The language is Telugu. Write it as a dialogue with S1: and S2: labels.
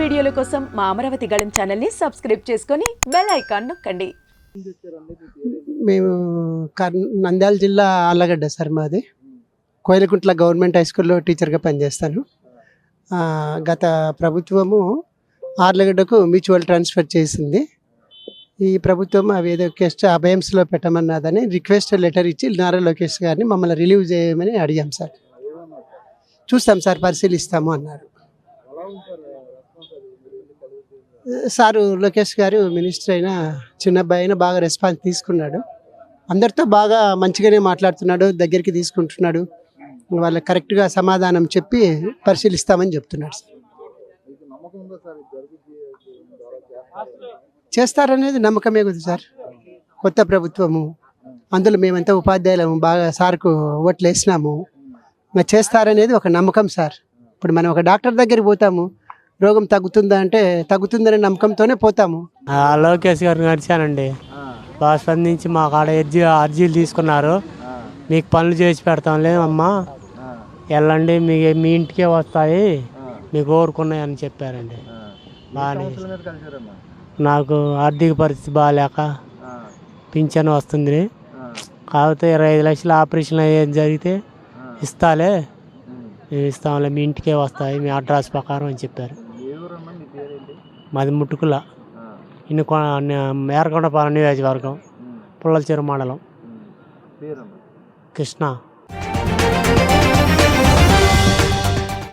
S1: వీడియోల కోసం మా అమరావతి గళం ఛానల్ని సబ్స్క్రైబ్ చేసుకొని బెల్ ఐకాన్ నొక్కండి.
S2: మేము నంద్యాల జిల్లా ఆళ్ళగడ్డ సార్ మాది. కోయిలకుంట్ల గవర్నమెంట్ హై స్కూల్లో టీచర్గా పనిచేస్తాను. గత ప్రభుత్వము ఆర్లగడ్డకు మ్యూచువల్ ట్రాన్స్ఫర్ చేసింది. ఈ ప్రభుత్వం అవి ఏదో కెస్ట్ అభయంస్లో పెట్టమన్నదని రిక్వెస్ట్ లెటర్ ఇచ్చి నారా లోకేష్ గారిని మమ్మల్ని రిలీవ్ చేయమని అడిగాం సార్. చూస్తాం సార్ పరిశీలిస్తాము అన్నారు. సారు లోకేష్ గారు మినిస్టర్ అయినా చిన్నబ్బాయి అయినా బాగా రెస్పాన్స్ తీసుకున్నాడు. అందరితో బాగా మంచిగానే మాట్లాడుతున్నాడు దగ్గరికి తీసుకుంటున్నాడు. వాళ్ళకి కరెక్ట్గా సమాధానం చెప్పి పరిశీలిస్తామని చెప్తున్నాడు సార్. చేస్తారనేది నమ్మకమే కదా సార్. కొత్త ప్రభుత్వము అందులో మేమంతా ఉపాధ్యాయులము బాగా సార్కు ఓట్లు వేసినాము. చేస్తారనేది ఒక నమ్మకం సార్. ఇప్పుడు మనం ఒక డాక్టర్ దగ్గరికి పోతాము రోగం తగ్గుతుందా అంటే తగ్గుతుందనే నమ్మకంతోనే పోతాము.
S3: లోకేష్ గారిని నడిచానండి బాగా స్పందించి మా కాడ అర్జీ అర్జీలు తీసుకున్నారు. మీకు పనులు చేసి పెడతాం లేదమ్మా వెళ్ళండి మీ మీ ఇంటికే వస్తాయి. మీకు కోరుకున్నాయని చెప్పారండి. బాగానే నాకు ఆర్థిక పరిస్థితి బాగాలేక పింఛన్ వస్తుంది. కాకపోతే ఇరవై ఐదు లక్షల ఆపరేషన్ అయ్యేది జరిగితే ఇస్తాలే. మేము ఇస్తాంలే మీ ఇంటికే వస్తాయి మీ అడ్రస్ ప్రకారం అని చెప్పారు. మాది ముట్టుకుల. ఇన్ని మేరకొండపాలెం నియోజకవర్గం. పుల్లల చెరు మండలం. కృష్ణ.